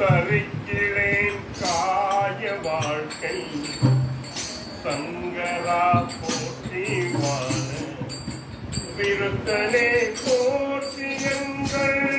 தரிக்கிறேன் காய வாழ்க்கை. சங்கரா போற்றி வாழ. விருத்தனே போற்றி எங்கள்